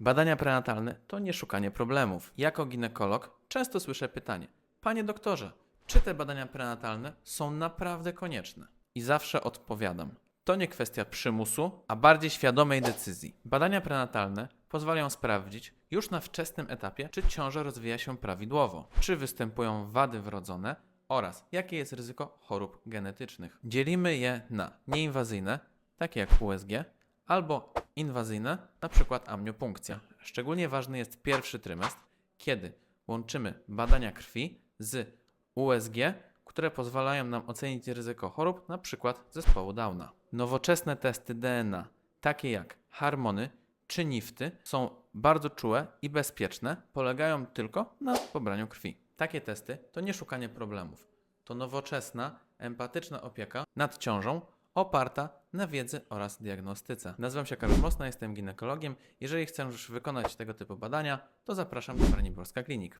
Badania prenatalne to nie szukanie problemów. Jako ginekolog często słyszę pytanie: Panie doktorze, czy te badania prenatalne są naprawdę konieczne? I zawsze odpowiadam: To nie kwestia przymusu, a bardziej świadomej decyzji. Badania prenatalne pozwalają sprawdzić już na wczesnym etapie, czy ciąża rozwija się prawidłowo, czy występują wady wrodzone oraz jakie jest ryzyko chorób genetycznych. Dzielimy je na nieinwazyjne, takie jak USG, albo inwazyjne, np. amniopunkcja. Szczególnie ważny jest pierwszy trymestr, kiedy łączymy badania krwi z USG, które pozwalają nam ocenić ryzyko chorób, np. zespołu Downa. Nowoczesne testy DNA, takie jak hormony czy nifty, są bardzo czułe i bezpieczne, polegają tylko na pobraniu krwi. Takie testy to nie szukanie problemów. To nowoczesna, empatyczna opieka nad ciążą oparta na wiedzy oraz diagnostyce. Nazywam się Karol Mosna, jestem ginekologiem. Jeżeli chcesz wykonać tego typu badania, to zapraszam do Braniborska Klinik.